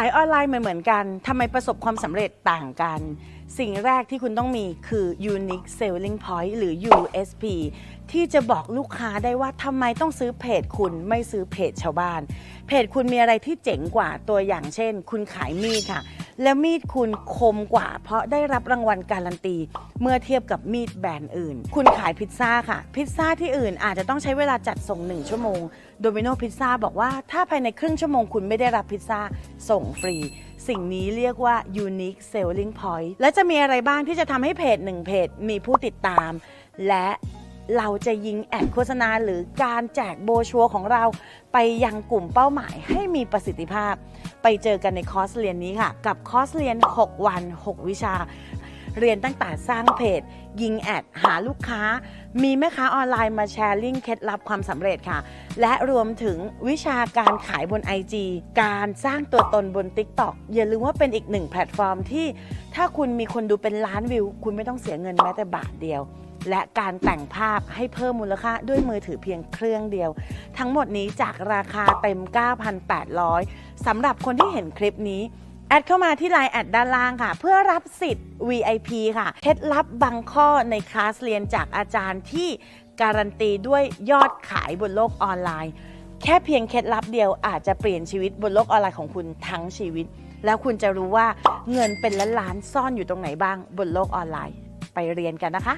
ายออนไลน์เหมือนกัน ทำไมประสบความสำเร็จต่างกัน สิ่งแรกที่คุณต้องมีคือ unique selling point หรือ USP ที่จะบอกลูกค้าได้ว่าทำไมต้องซื้อเพจคุณไม่ซื้อเพจชาวบ้าน เพจคุณมีอะไรที่เจ๋งกว่าตัวอย่างเช่น คุณขายมีดค่ะ แล้วมีดคุณคมกว่า เพราะได้รับรางวัลการันตี เมื่อเทียบกับมีดแบรนด์อื่น คุณขายพิซซ่าค่ะ พิซซ่าที่อื่นอาจจะต้องใช้เวลาจัดส่ง 1 ชั่วโมงโดมิโนพิซซ่าบอกว่าถ้าภายในครึ่งชั่วโมงคุณไม่ได้รับพิซซ่าส่งฟรี สิ่งนี้เรียกว่า unique selling point และจะมีอะไรบ้างที่จะทำให้เพจหนึ่งเพจมีผู้ติดตาม และ เราจะยิงแอดโฆษณาหรือการแจกโบชัวของเรา ไปยังกลุ่มเป้าหมายให้มีประสิทธิภาพ ไปเจอกันในคอร์สเรียนนี้ค่ะ กับคอร์สเรียน 6 วัน 6 วิชา เรียนตั้งแต่สร้างเพจ ยิงแอด หาลูกค้า มีแม่ค้าออนไลน์มาแชร์ลิงก์เคล็ดลับความสำเร็จค่ะ และรวมถึงวิชาการขายบน IG การสร้างตัวตนบน TikTok อย่าลืมว่าเป็นอีกหนึ่งแพลตฟอร์มที่ถ้าคุณมีคนดูเป็นล้านวิว คุณไม่ต้องเสียเงินแม้แต่บาทเดียว และการแต่งภาพให้เพิ่มมูลค่าด้วยมือถือเพียงเครื่องเดียว ทั้งหมดนี้จากราคาเต็ม 9,800 สำหรับคนที่เห็นคลิปนี้ แอดเข้ามาที่ Line แอดด้านล่างค่ะ เพื่อรับสิทธิ์ VIP ค่ะ เคล็ดลับบางข้อในคลาสเรียนจากอาจารย์ที่การันตีด้วยยอดขายบนโลกออนไลน์ แค่เพียงเคล็ดลับเดียวอาจจะเปลี่ยนชีวิตบนโลกออนไลน์ของคุณทั้งชีวิต แล้วคุณจะรู้ว่าเงินเป็นล้านล้านซ่อนอยู่ตรงไหนบ้างบนโลกออนไลน์ ไปเรียนกันนะคะ